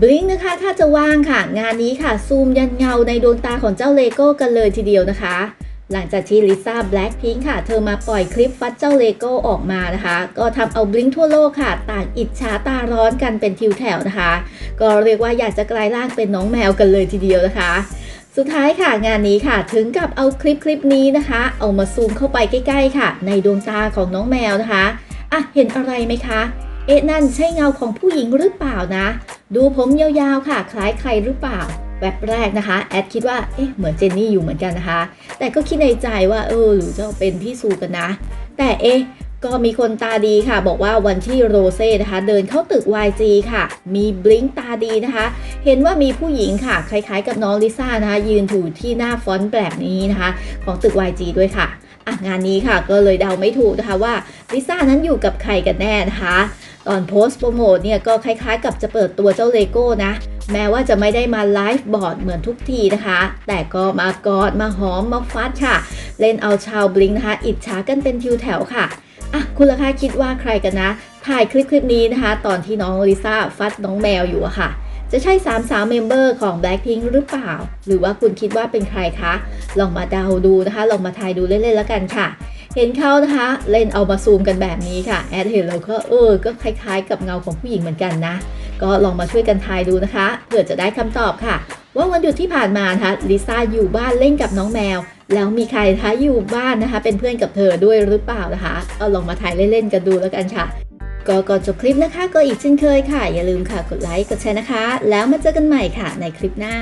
บลิงนะคะถ้าจะว่างค่ะ งานนี้ค่ะ ซูมยันเงาในดวงตาของเจ้าเลโก้กันเลยทีเดียวนะคะ หลังจากที่ลิซ่าแบล็คพิงค่ะ เธอมาปล่อยคลิปฟัดเจ้าเลโก้ออกมานะคะ ก็ทำเอาบลิงทั่วโลกค่ะ ต่างอิจฉาตาร้อนกันเป็นทิวแถวนะคะ ก็เรียกว่าอยากจะกลายร่างเป็นน้องแมวกันเลยทีเดียวนะคะ สุดท้ายค่ะงานนี้ค่ะถึงกับเอาคลิปคลิปนี้นะคะ เอามาซูมเข้าไปใกล้ ๆ ค่ะ ในดวงตาของน้องแมวนะคะอะเห็นอะไรไหมคะ เอ๊ะนั่นใช่เงาของผู้หญิงหรือเปล่านะ ดูผมยาวๆค่ะ คล้ายใครหรือเปล่าแบบแรกนะคะ แอดคิดว่า เอ๊ะ เหมือนเจนนี่อยู่เหมือนกันนะคะ แต่ก็คิดในใจว่า เออ หรือจะเป็นพี่ซูกันนะ แต่เอ๊ะ ก็มีคนตาดีค่ะ บอกว่าวันที่โรเซ่นะคะ เดินเข้าตึก YG ค่ะ มีบลิงตาดีนะคะ เห็นว่ามีผู้หญิงค่ะ คล้ายๆกับน้องลิซ่านะคะ ยืนอยู่ที่หน้าฟอนต์แบบนี้นะคะ ของตึก YG ด้วยค่ะอะงานนี้ค่ะ ก็เลยเดาไม่ถูกนะคะว่าลิซ่านั้นอยู่กับใครกันแน่นะคะ ตอนโพสต์โปรโมทเนี่ยก็คล้ายๆ กับจะเปิดตัวเจ้าเลโก้นะ แม้ว่าจะไม่ได้มาไลฟ์บอร์ดเหมือนทุกทีนะคะ แต่ก็มากอดมาหอมมาฟัดค่ะ เล่นเอาชาวบลิงนะคะ อิจฉากันเป็นทิวแถวค่ะอะคุณล่ะคะคิดว่าใครกันนะ ถ่ายคลิปคลิปนี้นะคะ ตอนที่น้องลิซ่าฟัดน้องแมวอยู่อะค่ะจะใช่สามสาวเมมเบอร์ของ Blackpink หรือเปล่า หรือว่าคุณคิดว่าเป็นใครคะ ลองมาเดาดูนะคะ ลองมาทายดูเล่นๆแล้วกันค่ะ เห็นเขานะคะ เล่นเอามาซูมกันแบบนี้ค่ะ แอดเห็นแล้วก็เออ ก็คล้ายๆ กับเงาของผู้หญิงเหมือนกันนะ ก็ลองมาช่วยกันทายดูนะคะ เผื่อจะได้คำตอบค่ะ ว่าวันหยุดที่ผ่านมานะคะลิซ่าอยู่บ้านเล่นกับน้องแมว แล้วมีใครนะคะอยู่บ้านนะคะ เป็นเพื่อนกับเธอด้วยหรือเปล่านะคะก็ลองมาถ่ายเล่นๆกันดูแล้วกันค่ะก็ก่อนจบคลิปนะคะ ก็อีกเช่นเคยค่ะ อย่าลืมค่ะกดไลค์กดแชร์นะคะ แล้วมาเจอกันใหม่ค่ะในคลิปหน้า